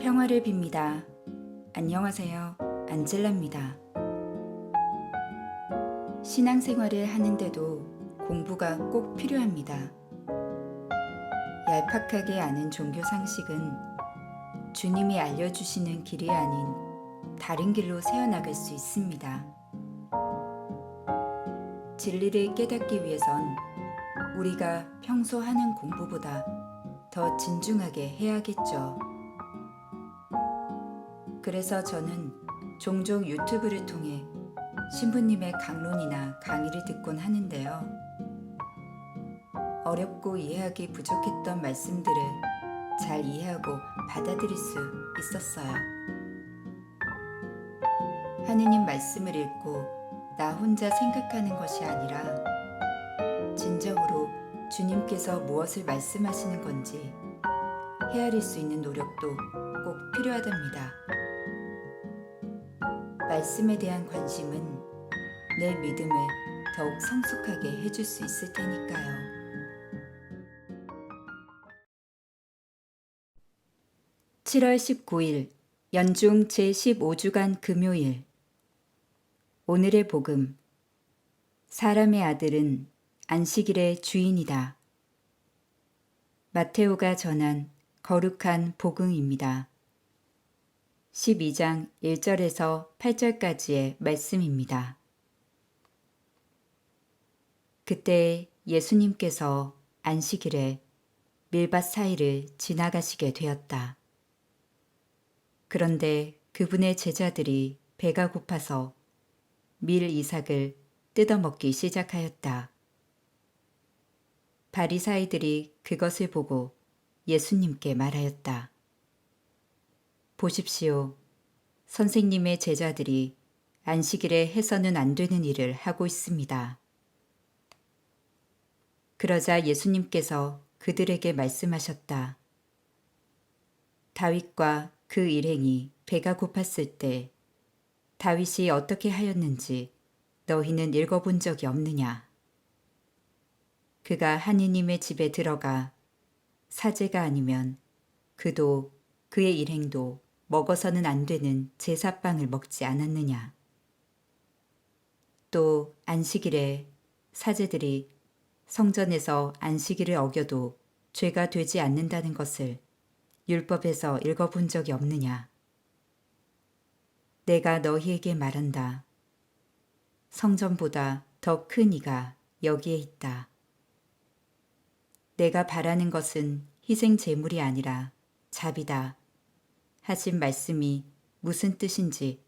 평화를 빕니다. 안녕하세요. 안젤라입니다. 신앙생활을 하는데도 공부가 꼭 필요합니다. 얄팍하게 아는 종교 상식은 주님이 알려주시는 길이 아닌 다른 길로 새어나갈 수 있습니다. 진리를 깨닫기 위해선 우리가 평소 하는 공부보다 더 진중하게 해야겠죠. 그래서 저는 종종 유튜브를 통해 신부님의 강론이나 강의를 듣곤 하는데요. 어렵고 이해하기 부족했던 말씀들을 잘 이해하고 받아들일 수 있었어요. 하느님 말씀을 읽고 나 혼자 생각하는 것이 아니라 진정으로 주님께서 무엇을 말씀하시는 건지 헤아릴 수 있는 노력도 꼭 필요하답니다. 말씀에 대한 관심은 내 믿음을 더욱 성숙하게 해줄 수 있을 테니까요. (7월 19일) 연중 제15주간 금요일 오늘의 복음 사람의 아들은 안식일의 주인이다. 마테오가 전한 거룩한 복음입니다. 12장 1절에서 8절까지의 말씀입니다. 그때 예수님께서 안식일에 밀밭 사이를 지나가시게 되었다. 그런데 그분의 제자들이 배가 고파서 밀 이삭을 뜯어먹기 시작하였다. 바리사이들이 그것을 보고 예수님께 말하였다. 보십시오. 선생님의 제자들이 안식일에 해서는 안 되는 일을 하고 있습니다. 그러자 예수님께서 그들에게 말씀하셨다. 다윗과 그 일행이 배가 고팠을 때 다윗이 어떻게 하였는지 너희는 읽어본 적이 없느냐? 그가 하느님의 집에 들어가 사제가 아니면 그도 그의 일행도 먹어서는 안 되는 제사빵을 먹지 않았느냐. 또 안식일에 사제들이 성전에서 안식일을 어겨도 죄가 되지 않는다는 것을 율법에서 읽어본 적이 없느냐. 내가 너희에게 말한다. 성전보다 더 큰 이가 여기에 있다. 내가 바라는 것은 희생 제물이 아니라 자비다. 하신 말씀이 무슨 뜻인지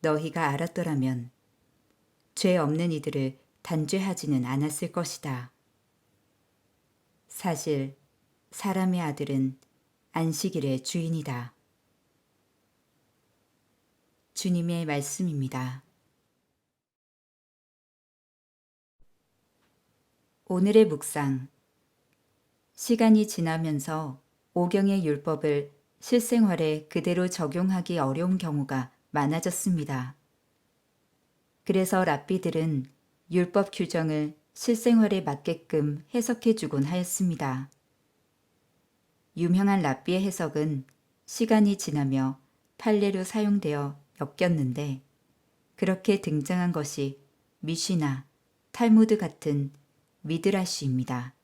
너희가 알았더라면 죄 없는 이들을 단죄하지는 않았을 것이다. 사실 사람의 아들은 안식일의 주인이다. 주님의 말씀입니다. 오늘의 묵상 시간이 지나면서 오경의 율법을 실생활에 그대로 적용하기 어려운 경우가 많아졌습니다. 그래서 랍비들은 율법 규정을 실생활에 맞게끔 해석해 주곤 하였습니다. 유명한 랍비의 해석은 시간이 지나며 판례로 사용되어 엮였는데 그렇게 등장한 것이 미시나, 탈무드 같은 미드라시입니다.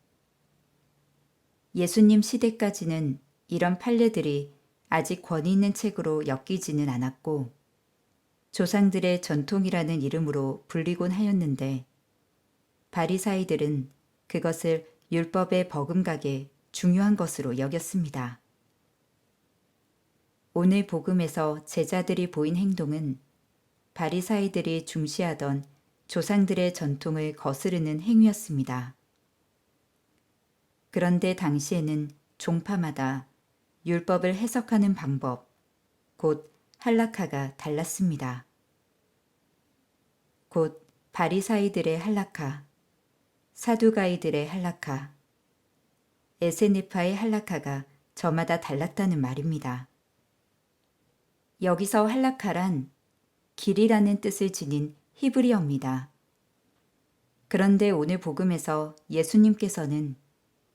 예수님 시대까지는 이런 판례들이 아직 권위 있는 책으로 엮이지는 않았고 조상들의 전통이라는 이름으로 불리곤 하였는데 바리사이들은 그것을 율법에 버금가게 중요한 것으로 여겼습니다. 오늘 복음에서 제자들이 보인 행동은 바리사이들이 중시하던 조상들의 전통을 거스르는 행위였습니다. 그런데 당시에는 종파마다 율법을 해석하는 방법, 곧 할라카가 달랐습니다. 곧 바리사이들의 할라카, 사두가이들의 할라카, 에세네파의 할라카가 저마다 달랐다는 말입니다. 여기서 할라카란 길이라는 뜻을 지닌 히브리어입니다. 그런데 오늘 복음에서 예수님께서는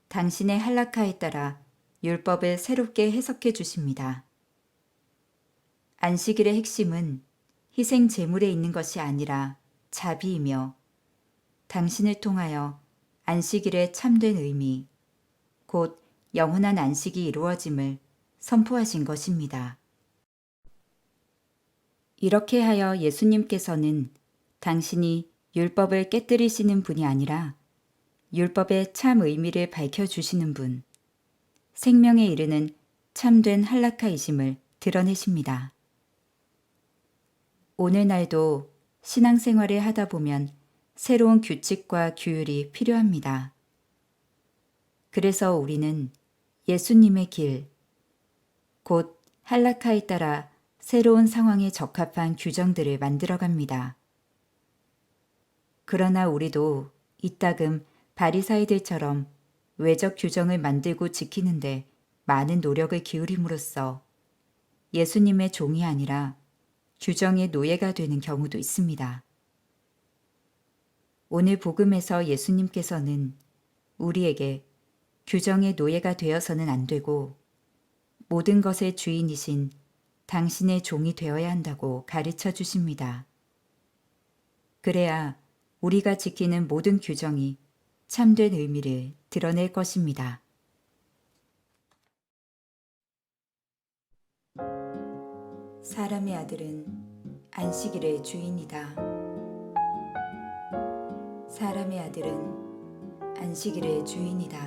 당신의 할라카에 따라 율법을 새롭게 해석해 주십니다. 안식일의 핵심은 희생 제물에 있는 것이 아니라 자비이며 당신을 통하여 안식일의 참된 의미, 곧 영원한 안식이 이루어짐을 선포하신 것입니다. 이렇게 하여 예수님께서는 당신이 율법을 깨뜨리시는 분이 아니라 율법의 참 의미를 밝혀주시는 분, 생명에 이르는 참된 한라카이심을 드러내십니다. 오늘날도 신앙생활을 하다 보면 새로운 규칙과 규율이 필요합니다. 그래서 우리는 예수님의 길, 곧 한라카에 따라 새로운 상황에 적합한 규정들을 만들어 갑니다. 그러나 우리도 이따금 바리사이들처럼 외적 규정을 만들고 지키는데 많은 노력을 기울임으로써 예수님의 종이 아니라 규정의 노예가 되는 경우도 있습니다. 오늘 복음에서 예수님께서는 우리에게 규정의 노예가 되어서는 안 되고 모든 것의 주인이신 당신의 종이 되어야 한다고 가르쳐 주십니다. 그래야 우리가 지키는 모든 규정이 참된 의미를 드러낼 것입니다. 사람의 아들은 안식일의 주인이다. 사람의 아들은 안식일의 주인이다.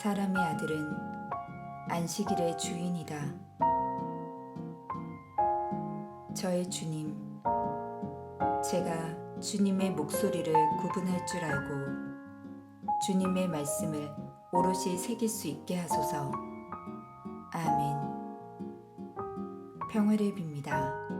사람의 아들은 안식일의 주인이다. 저의 주님, 제가 주님의 목소리를 구분할 줄 알고 주님의 말씀을 오롯이 새길 수 있게 하소서. 아멘. 평화를 빕니다.